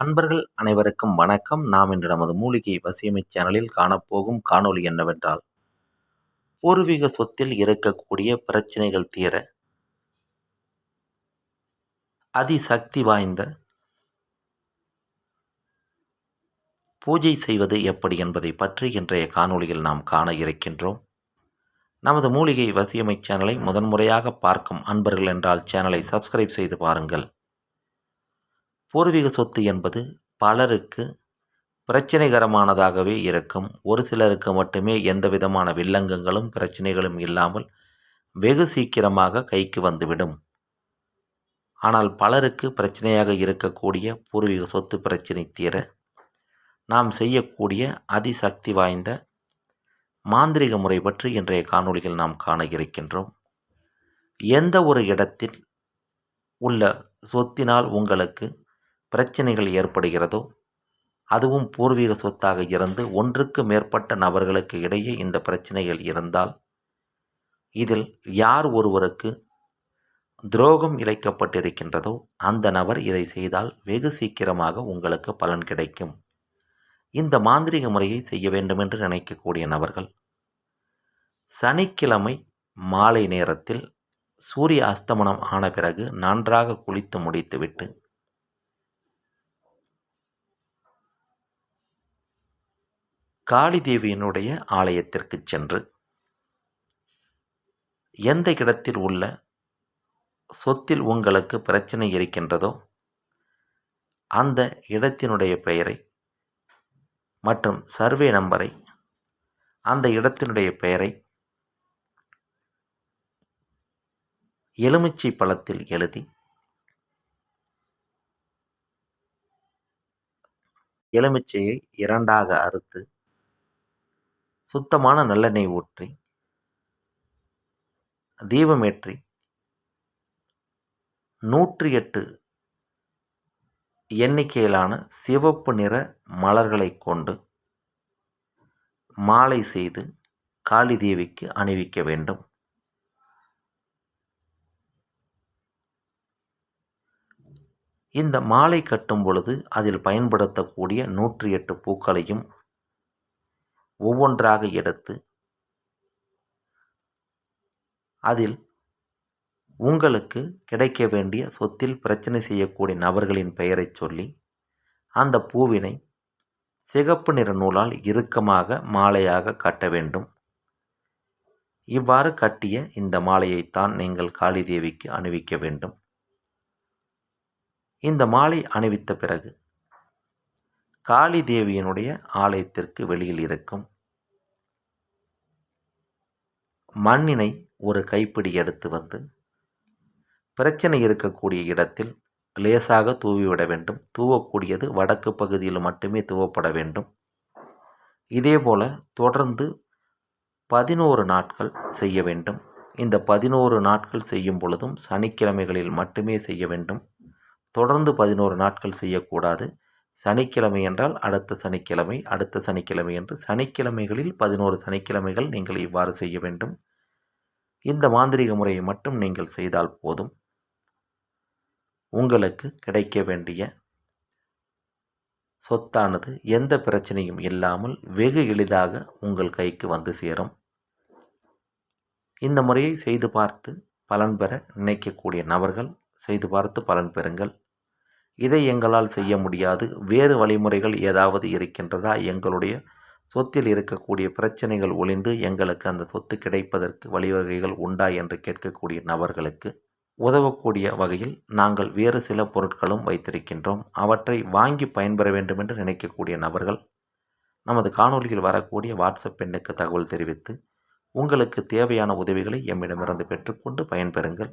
அன்பர்கள் அனைவருக்கும் வணக்கம். நாம் இன்று நமது மூலிகை வசியமை சேனலில் காணப்போகும் காணொலி என்னவென்றால் பூர்வீக சொத்தில் இருக்கக்கூடிய பிரச்சனைகள் தீர அதிசக்தி வாய்ந்த பூஜை செய்வது எப்படி என்பதை பற்றி இன்றைய காணொளியில் நாம் காண இருக்கின்றோம். நமது மூலிகை வசியமை சேனலை முதன்முறையாக பார்க்கும் அன்பர்கள் என்றால் சேனலை சப்ஸ்கிரைப் செய்து பாருங்கள். பூர்வீக சொத்து என்பது பலருக்கு பிரச்சனைகரமானதாகவே இருக்கும். ஒரு சிலருக்கு மட்டுமே எந்த விதமான வில்லங்கங்களும் பிரச்சனைகளும் இல்லாமல் வெகு சீக்கிரமாக கைக்கு வந்துவிடும். ஆனால் பலருக்கு பிரச்சனையாக இருக்கக்கூடிய பூர்வீக சொத்து பிரச்சனை தீர நாம் செய்யக்கூடிய அதிசக்தி வாய்ந்த மாந்திரிக முறை பற்றி இன்றைய காணொளிகள் நாம் காண இருக்கின்றோம். எந்த ஒரு இடத்தில் உள்ள சொத்தினால் உங்களுக்கு பிரச்சனைகள் ஏற்படுகிறதோ அதுவும் பூர்வீக சொத்தாக இருந்து ஒன்றுக்கு மேற்பட்ட நபர்களுக்கு இடையே இந்த பிரச்சனைகள் இருந்தால் இதில் யார் ஒருவருக்கு துரோகம் இழைக்கப்பட்டிருக்கின்றதோ அந்த நபர் இதை செய்தால் வெகு சீக்கிரமாக உங்களுக்கு பலன் கிடைக்கும். இந்த மாந்திரிக முறையை செய்ய வேண்டுமென்று நினைக்கக்கூடிய நபர்கள் சனிக்கிழமை மாலை நேரத்தில் சூரிய அஸ்தமனம் ஆன பிறகு நன்றாக குளித்து முடித்துவிட்டு காளி தேவியினுடைய ஆலயத்திற்கு சென்று எந்த இடத்தில் உள்ள சொத்தில் உங்களுக்கு பிரச்சனை இருக்கின்றதோ அந்த இடத்தினுடைய பெயரை மற்றும் சர்வே நம்பரை அந்த இடத்தினுடைய பெயரை எலுமிச்சை பழத்தில் எழுதி எலுமிச்சையை இரண்டாக அறுத்து சுத்தமான நல்லெண்ணெய் ஊற்றி தீபமேற்றி நூற்றி எட்டு எண்ணிக்கையிலான சிவப்பு நிற மலர்களை கொண்டு மாலை செய்து காளி தேவிக்கு அணிவிக்க வேண்டும். இந்த மாலை கட்டும் பொழுது அதில் பயன்படுத்தக்கூடிய நூற்றி எட்டு பூக்களையும் ஒவ்வொன்றாக எடுத்து அதில் உங்களுக்கு கிடைக்க வேண்டிய சொத்தில் பிரச்சனை செய்யக்கூடிய நபர்களின் பெயரை சொல்லி அந்த பூவினை சிகப்பு நிற நூலால் இறுக்கமாக மாலையாக கட்ட வேண்டும். இவ்வாறு கட்டிய இந்த மாலையைத்தான் நீங்கள் காளி தேவிக்கு அணிவிக்க வேண்டும். இந்த மாலை அணிவித்த பிறகு காளி தேவியினுடைய ஆலயத்திற்கு வெளியில் இருக்கும் மண்ணினை ஒரு கைப்பிடி எடுத்து வந்து பிரச்சனை இருக்கக்கூடிய இடத்தில் லேசாக தூவிவிட வேண்டும். தூவக்கூடியது வடக்கு பகுதியில் மட்டுமே தூவப்பட வேண்டும். இதேபோல் தொடர்ந்து பதினோரு நாட்கள் செய்ய வேண்டும். இந்த பதினோரு நாட்கள் செய்யும் பொழுதும் சனிக்கிழமைகளில் மட்டுமே செய்ய வேண்டும். தொடர்ந்து பதினோரு நாட்கள் செய்யக்கூடாது. சனிக்கிழமை என்றால் அடுத்த சனிக்கிழமை அடுத்த சனிக்கிழமை என்று சனிக்கிழமைகளில் பதினோரு சனிக்கிழமைகள் நீங்கள் இவ்வாறு செய்ய வேண்டும். இந்த மாந்திரிக முறையை மட்டும் நீங்கள் செய்தால் போதும். உங்களுக்கு கிடைக்க வேண்டிய சொத்தானது எந்த பிரச்சனையும் இல்லாமல் வெகு எளிதாக உங்கள் கைக்கு வந்து சேரும். இந்த முறையை செய்து பார்த்து பலன் பெற நினைக்கக்கூடிய நபர்கள் செய்து பார்த்து பலன் பெறுங்கள். இதை எங்களால் செய்ய முடியாது. வேறு வழிமுறைகள் ஏதாவது இருக்கின்றதா? எங்களுடைய சொத்தில் இருக்கக்கூடிய பிரச்சனைகள் ஒளிந்து எங்களுக்கு அந்த சொத்து கிடைப்பதற்கு வழிவகைகள் உண்டா? என்று கேட்கக்கூடிய நபர்களுக்கு உதவக்கூடிய வகையில் நாங்கள் வேறு சில பொருட்களும் வைத்திருக்கின்றோம். அவற்றை வாங்கி பயன்பெற வேண்டும் என்று நினைக்கக்கூடிய நபர்கள் நமது காணொலியில் வரக்கூடிய வாட்ஸ்அப் எண்ணுக்கு தகவல் தெரிவித்து உங்களுக்கு தேவையான உதவிகளை எம்மிடமிருந்து பெற்றுக்கொண்டு பயன்பெறுங்கள்.